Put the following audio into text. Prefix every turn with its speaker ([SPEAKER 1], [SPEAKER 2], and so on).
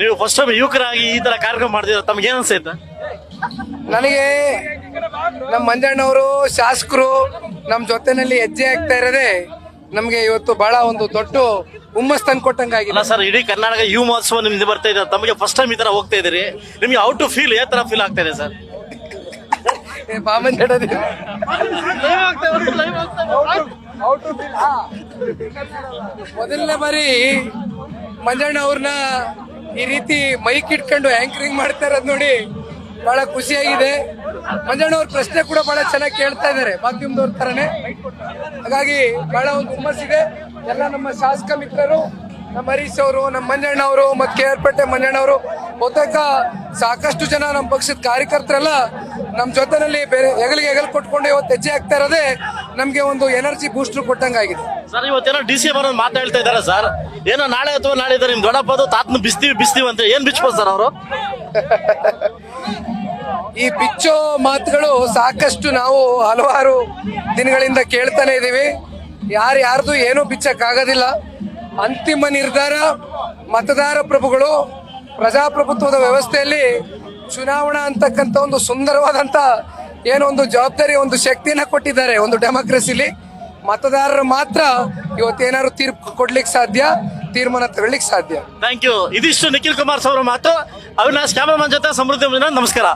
[SPEAKER 1] ನೀವು first time ಯುವಕರಾಗಿ ಈ ತರ ಕಾರ್ಯಕ್ರಮ ಮಾಡ್ತಿದ್ರೆ ತಮ್ಗೆ ಏನ್ ಅನ್ಸೈತೆ
[SPEAKER 2] ನನಗೆ ನಮ್ಮ ಮಂಜಣ್ಣವರು ಶಾಸಕರು ನಮ್ಮ ಜೊತೆನಲ್ಲಿ ಹೆಜ್ಜೆ ಆಗ್ತಾ ಇರೋದೆ ನಮಗೆ ಇವತ್ತು ಬಹಳ ಒಂದು ದೊಡ್ಡ ಹುಮ್ಮಸ್ ತಂದು ಕೊಟ್ಟಂಗಾಗಿದೆ.
[SPEAKER 1] ಸರ್ ಇಡೀ ಕರ್ನಾಟಕ ಯುವ ಮಹೋತ್ಸವ ನಿಮ್ದು ಬರ್ತಾ ಇದೆ ತಮಗೆ ಫಸ್ಟ್ ಟೈಮ್ ಈ ತರ ಹೋಗ್ತಾ ಇದೀರಿ ನಿಮ್ಗೆ ಔಟ್ ಟು ಫೀಲ್ ಯಾವ ತರ ಫೀಲ್ ಆಗ್ತಾ ಇದೆ ಸರ್?
[SPEAKER 2] ಮೊದಲನೇ ಬಾರಿ ಮಂಜಣ್ಣ ಅವ್ರನ್ನ ಈ ರೀತಿ ಮೈಕ್ ಇಟ್ಕೊಂಡು ಆಂಕರಿಂಗ್ ಮಾಡ್ತಾ ಇರೋದು ನೋಡಿ ಬಹಳ ಖುಷಿಯಾಗಿದೆ. ಮಂಜಣ್ಣ ಅವ್ರ ಪ್ರಶ್ನೆ ಕೂಡ ಬಹಳ ಚೆನ್ನಾಗಿ ಕೇಳ್ತಾ ಇದ್ದಾರೆ. ಮಾಧ್ಯಮದವ್ರ ತರನೇ. ಹಾಗಾಗಿ ಬಹಳ ಒಂದು ಹುಮ್ಮಸ್ಸಿದೆ ಎಲ್ಲ ನಮ್ಮ ಶಾಸಕ ಮಿತ್ರರು, ನಮ್ಮ ಹರೀಶ್ ಅವರು, ನಮ್ಮ ಮಂಜಣ್ಣ ಅವರು, ಮತ್ತು ಕೆ ಆರ್ ಪೇಟೆ ಮಂಜಣ್ಣ ಅವರು ಬಹುತೇಕ ಸಾಕಷ್ಟು ಜನ ನಮ್ಮ ಪಕ್ಷದ ಕಾರ್ಯಕರ್ತರೆಲ್ಲ ನಮ್ಮ ಜೊತೆನಲ್ಲಿ ಬೇರೆ ಹೆಗಲಿಗೆ ಹೆಗಲು ಕೊಟ್ಕೊಂಡು ಇವತ್ತು ಹೆಜ್ಜೆ ಆಗ್ತಾ ಇರೋದೇ ನಮಗೆ ಒಂದು ಎನರ್ಜಿ ಬೂಸ್ಟರ್ ಕೊಟ್ಟಂಗಾಗಿದೆ
[SPEAKER 1] ಸರ್ ಇವತ್ತೇನೋ ಡಿ ಸಿ ಬರೋದು ಮಾತಾಡ್ತಾ ಇದ್ದಾರೆ ಸರ್. ಏನೋ ನಾಳೆ ಅಥವಾ ನಾಳೆ ಇದ್ದಾರೆ ನಿಮ್ಮ ದೊಡ್ಡಪ್ಪದು ತಾತನ ಬಿಸ್ತೀವಿ ಬಿಸ್ತೀವಿ ಅಂತ ಏನು ಬಿಚ್ಬೋದು ಸರ್ ಅವರು?
[SPEAKER 2] ಈ ಬಿಚ್ಚೋ ಮಾತುಗಳು ಸಾಕಷ್ಟು ನಾವು ಹಲವಾರು ದಿನಗಳಿಂದ ಕೇಳ್ತಾನೆ ಇದ್ದೀವಿ ಯಾರು ಯಾರ್ದು ಏನೂ ಬಿಚ್ಚಕ್ಕಾಗೋದಿಲ್ಲ. ಅಂತಿಮ ನಿರ್ಧಾರ ಮತದಾರ ಪ್ರಭುಗಳು ಪ್ರಜಾಪ್ರಭುತ್ವದ ವ್ಯವಸ್ಥೆಯಲ್ಲಿ ಚುನಾವಣಾ ಅಂತಕ್ಕಂಥ ಒಂದು ಸುಂದರವಾದಂಥ ಏನೋ ಒಂದು ಜವಾಬ್ದಾರಿ, ಒಂದು ಶಕ್ತಿಯನ್ನ ಕೊಟ್ಟಿದ್ದಾರೆ ಒಂದು ಡೆಮೋಕ್ರಸಿಲಿ. ಮತದಾರರು ಮಾತ್ರ ಇವತ್ತೇನಾದ್ರು ತೀರ್ಪು ಕೊಡ್ಲಿಕ್ಕೆ ಸಾಧ್ಯ, ತೀರ್ಮಾನ ತಗೊಳ್ಳಿಕ್ಕೆ ಸಾಧ್ಯ?
[SPEAKER 1] ಥ್ಯಾಂಕ್ ಯು ಇದಿಷ್ಟು ನಿಖಿಲ್ ಕುಮಾರ್ ಅವರ ಮಾತು. ಅವಿನಾಶ್, ಕ್ಯಾಮರಾಮನ್ ಜೊತೆ ಸಮೃದ್ಧಿ ನಮಸ್ಕಾರ.